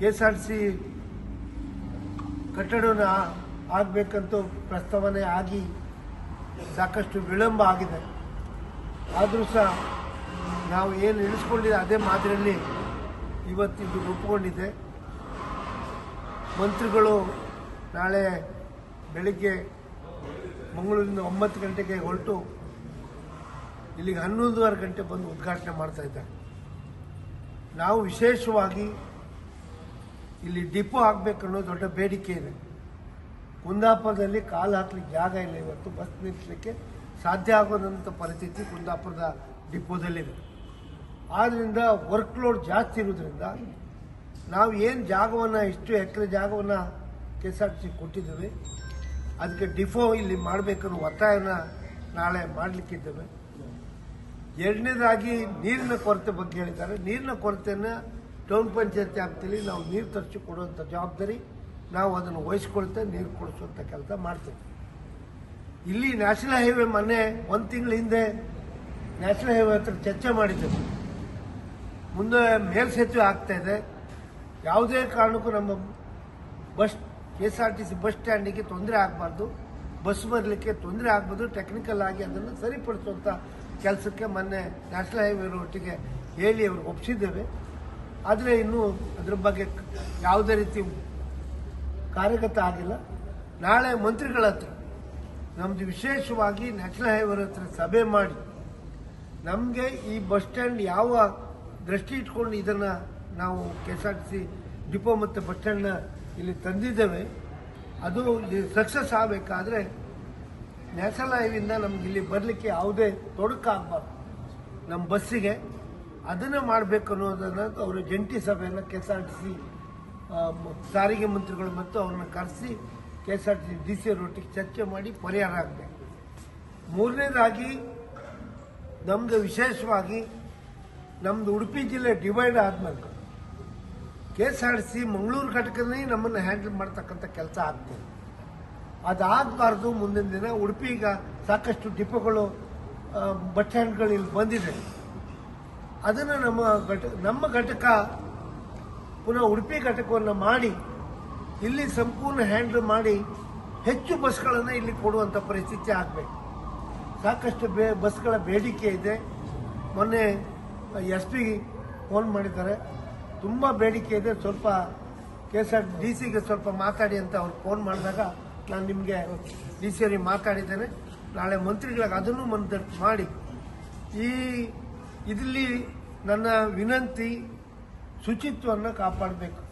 K S R C ಕಟ್ಟಡನ ಆಗಬೇಕಂತೂ ಪ್ರಸ್ತಾವನೆ ಆಗಿ ಸಾಕಷ್ಟು ವಿಳಂಬ ಆಗಿದೆ. ಆದರೂ ಸಹ ನಾವು ಏನು ಇಳಿಸ್ಕೊಂಡಿದೆ ಅದೇ ಮಾದರಿಯಲ್ಲಿ ಇವತ್ತಿದ್ದು ರೂಪುಗೊಂಡಿದೆ ಮಂತ್ರಿಗಳು ನಾಳೆ ಬೆಳಿಗ್ಗೆ ಮಂಗಳೂರಿಂದ ಒಂಬತ್ತು ಗಂಟೆಗೆ ಹೊರಟು ಇಲ್ಲಿಗೆ ಹನ್ನೊಂದುವರೆ ಗಂಟೆ ಬಂದು ಉದ್ಘಾಟನೆ ಮಾಡ್ತಾ ಇದ್ದಾರೆ. ನಾವು ವಿಶೇಷವಾಗಿ ಇಲ್ಲಿ ಡಿಪೋ ಆಗಬೇಕು ಅನ್ನೋ ದೊಡ್ಡ ಬೇಡಿಕೆ ಇದೆ. ಕುಂದಾಪುರದಲ್ಲಿ ಕಾಲು ಹಾಕ್ಲಿಕ್ಕೆ ಜಾಗ ಇಲ್ಲ ಇವತ್ತು, ಬಸ್ ನಿಲ್ಲಿಸಲಿಕ್ಕೆ ಸಾಧ್ಯ ಆಗೋದಂಥ ಪರಿಸ್ಥಿತಿ ಕುಂದಾಪುರದ ಡಿಪೋದಲ್ಲಿದೆ. ಆದ್ದರಿಂದ ವರ್ಕ್ ಲೋಡ್ ಜಾಸ್ತಿ ಇರೋದ್ರಿಂದ ನಾವು ಏನು ಜಾಗವನ್ನು ಇಷ್ಟು ಎಕರೆ ಜಾಗವನ್ನು K S R T C ಕೊಟ್ಟಿದ್ದೇವೆ, ಅದಕ್ಕೆ ಡಿಪೋ ಇಲ್ಲಿ ಮಾಡಬೇಕನ್ನೋ ಒತ್ತಾಯನ ನಾಳೆ ಮಾಡಲಿಕ್ಕಿದ್ದೇವೆ. ಎರಡನೇದಾಗಿ ನೀರಿನ ಕೊರತೆ ಬಗ್ಗೆ ಹೇಳಿದ್ದಾರೆ. ನೀರಿನ ಕೊರತೆಯನ್ನು ಟೌನ್ ಪಂಚಾಯತ್ ವ್ಯಾಪ್ತಿಯಲ್ಲಿ ನಾವು ನೀರು ತರಿಸಿ ಕೊಡುವಂಥ ಜವಾಬ್ದಾರಿ, ನಾವು ಅದನ್ನು ವಹಿಸ್ಕೊಳ್ತೇವೆ, ನೀರು ಕೊಡಿಸುವಂಥ ಕೆಲಸ ಮಾಡ್ತೇವೆ. ಇಲ್ಲಿ ನ್ಯಾಷನಲ್ ಹೈವೇ ಮೊನ್ನೆ ಒಂದು ತಿಂಗಳ ಹಿಂದೆ ನ್ಯಾಷನಲ್ ಹೈವೇ ಹತ್ರ ಚರ್ಚೆ ಮಾಡಿದ್ದೇವೆ ಮುಂದೆ ಮೇಲ್ಸೇತುವೆ ಆಗ್ತಾ ಇದೆ. ಯಾವುದೇ ಕಾರಣಕ್ಕೂ ನಮ್ಮ bus K S R T C bus ಸ್ಟ್ಯಾಂಡಿಗೆ ತೊಂದರೆ ಆಗಬಾರ್ದು. ಬಸ್ ಬರಲಿಕ್ಕೆ ತೊಂದರೆ ಆಗ್ಬೋದು. ಟೆಕ್ನಿಕಲ್ ಆಗಿ ಅದನ್ನು ಸರಿಪಡಿಸುವಂಥ ಕೆಲಸಕ್ಕೆ ಮೊನ್ನೆ ನ್ಯಾಷನಲ್ ಹೈವೇ ಒಟ್ಟಿಗೆ ಹೇಳಿ ಅವ್ರಿಗೆ ಒಪ್ಪಿಸಿದ್ದೇವೆ ಆದರೆ ಇನ್ನೂ ಅದ್ರ ಬಗ್ಗೆ ಯಾವುದೇ ರೀತಿ ಕಾರ್ಯಗತ ಆಗಿಲ್ಲ. ನಾಳೆ ಮಂತ್ರಿಗಳ ಹತ್ರ ನಮ್ಮದು ವಿಶೇಷವಾಗಿ ನ್ಯಾಷನಲ್ ಹೈವೇ ಹತ್ರ ಸಭೆ ಮಾಡಿ, ನಮಗೆ ಈ ಬಸ್ ಸ್ಟ್ಯಾಂಡ್ ಯಾವ ದೃಷ್ಟಿ ಇಟ್ಕೊಂಡು ಇದನ್ನು ನಾವು K S R T C depot ಮತ್ತು ಬಸ್ ಸ್ಟ್ಯಾಂಡ್ನ ಇಲ್ಲಿ ತಂದಿದ್ದೇವೆ, ಅದು ಸಕ್ಸಸ್ ಆಗಬೇಕಾದ್ರೆ ನ್ಯಾಷನಲ್ ಹೈವಿಂದ ನಮ್ಗೆ ಇಲ್ಲಿ ಬರಲಿಕ್ಕೆ ಯಾವುದೇ ತೊಡಕಾಗಬಾರ್ದು. ನಮ್ಮ ಬಸ್ಸಿಗೆ ಅದನ್ನು ಮಾಡಬೇಕು ಅನ್ನೋದನ್ನು ಅವರು ಜಂಟಿ ಸಭೆಯನ್ನು ಕೆ ಎಸ್ ಆರ್ ಟಿ ಸಾರಿಗೆ ಮಂತ್ರಿಗಳು ಮತ್ತು ಅವ್ರನ್ನ ಕರೆಸಿ K S R T C D C ಒಟ್ಟಿಗೆ ಚರ್ಚೆ ಮಾಡಿ ಪರಿಹಾರ ಆಗಬೇಕು. ಮೂರನೇದಾಗಿ, ನಮ್ದು ವಿಶೇಷವಾಗಿ ನಮ್ದು ಉಡುಪಿ ಜಿಲ್ಲೆ ಡಿವೈಡ್ ಆದ್ಮೇಲೆ K S R C Mangaluru ಘಟಕನೇ ನಮ್ಮನ್ನು ಹ್ಯಾಂಡಲ್ ಮಾಡ್ತಕ್ಕಂಥ ಕೆಲಸ ಆಗ್ತದೆ. ಅದಾಗಬಾರ್ದು ಮುಂದಿನ ದಿನ ಉಡುಪಿ ಈಗ ಸಾಕಷ್ಟು ಡಿಪೋಗಳು ಬಸ್ ಸ್ಟ್ಯಾಂಡ್ಗಳು ಇಲ್ಲಿ ಬಂದಿದೆ. ಅದನ್ನು ನಮ್ಮ ಘಟ, ನಮ್ಮ ಘಟಕ ಪುನಃ ಉಡುಪಿ ಘಟಕವನ್ನು ಮಾಡಿ, ಇಲ್ಲಿ ಸಂಪೂರ್ಣ ಹ್ಯಾಂಡಲ್ ಮಾಡಿ, ಹೆಚ್ಚು ಬಸ್ಗಳನ್ನು ಇಲ್ಲಿ ಕೊಡುವಂಥ ಪರಿಸ್ಥಿತಿ ಆಗಬೇಕು. ಸಾಕಷ್ಟು ಬೇ, ಬಸ್ಗಳ ಬೇಡಿಕೆ ಇದೆ. ಮೊನ್ನೆ ಎಸ್ ಪಿ ಫೋನ್ ಮಾಡಿದ್ದಾರೆ. ತುಂಬ ಬೇಡಿಕೆ ಇದೆ. ಸ್ವಲ್ಪ ಕೆ ಎಸ್ ಆರ್ ಡಿ ಸಿಗೆ ಸ್ವಲ್ಪ ಮಾತಾಡಿ ಅಂತ ಅವ್ರು ಫೋನ್ ಮಾಡಿದಾಗ ನಾನು ನಿಮಗೆ ಡಿ ಸಿ ಅವರಿಗೆ ಮಾತಾಡಿದ್ದೇನೆ. ನಾಳೆ ಮಂತ್ರಿಗಳಿಗೆ ಅದನ್ನು ಮನದಟ್ಟು ಮಾಡಿ, ಈ ಇದರಲ್ಲಿ ನನ್ನ ವಿನಂತಿ ಶುಚಿತ್ವವನ್ನು ಕಾಪಾಡಬೇಕು.